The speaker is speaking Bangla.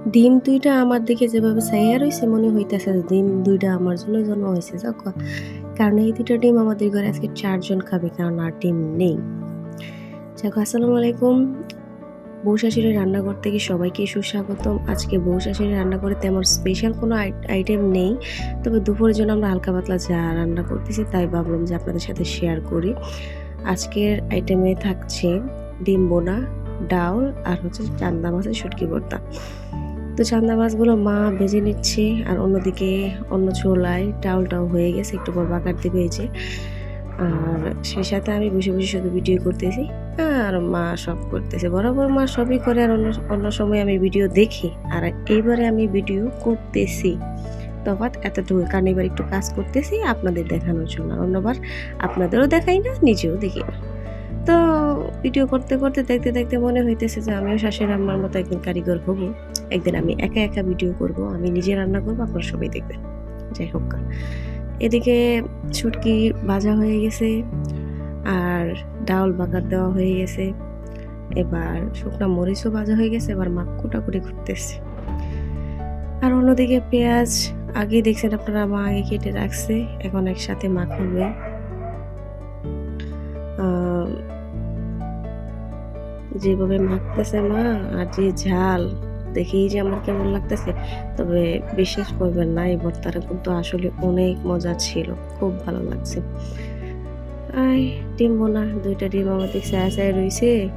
ডিম দুইটা আমার দিকে যেভাবে চাইয়া রয়েছে মনে হইতেছে যে ডিম দুইটা আমার জন্য জন্ম হয়েছে যাক কারণ এই দুইটা ডিম আমাদের ঘরে আজকে চারজন খাবে, কারণ আর ডিম নেই। যাক আসসালামু আলাইকুম। বউ শাশুড়ির রান্নাঘর থেকে সবাইকে সুস্বাগতম। আজকে বউ শাশুড়ি রান্না করে তেমন স্পেশাল কোনো আইটেম নেই। তবে দুপুরের জন্য আমরা হালকা পাতলা যা রান্না করতেছি, তাই ভাবলাম যে আপনাদের সাথে শেয়ার করি। আজকের আইটেমে থাকছে ডিম বোনা ডাউল আর হচ্ছে চান্দা মাছের শুটকি ভর্তা। তো চান্দা মাছগুলো মা ভেজে নিচ্ছে আর অন্যদিকে অন্য ছোলায় ডাউলটাও হয়ে গেছে, একটু পর বাগার দিবে যে। আর সেই সাথে আমি বসে বসে শুধু ভিডিও করতেছি, আর মা সব করতেছে। বরাবর মা সবই করে আর অন্য অন্য সময় আমি ভিডিও দেখি, আর এইবারে আমি ভিডিও করতেছি। তফাৎ এতটুকু কারণ এবার একটু কাজ করতেছি, আপনাদের দেখানোর জন্য। অন্যবার আপনাদেরও দেখাই না, নিজেও দেখি না। তো ভিডিও করতে করতে দেখতে দেখতে মনে হইতেছে যে আমিও শাশুড়ি আম্মার মতো একদিন কারিগর হব। একদিন আমি একা একা ভিডিও করব, আমি নিজে রান্না করব, আপনারা সবাই দেখবেন। যাই হোক, এদিকে ছুটকি ভাজা হয়ে গেছে আর ডাউল বাগার দেওয়া হয়ে গেছে। এবার শুকনো মরিচও ভাজা হয়ে গেছে, এবার মাখ কুটাকুটি করতেছে। আর অন্যদিকে পেঁয়াজ আগে দেখছেন আপনারা মা আগে কেটে রাখছে, এখন একসাথে মাখাবে যেভাবে মাখতেছে মা, আর যে ঝাল, দেখেই যে আমার কেমন লাগতেছে। তবে বিশ্বাস করবেন না, এই ভর্তাটা কিন্তু আসলে অনেক মজা ছিল, খুব ভালো লাগছে। আই ডিম বোনা, দুইটা ডিম আমার সায়া সায়া রয়েছে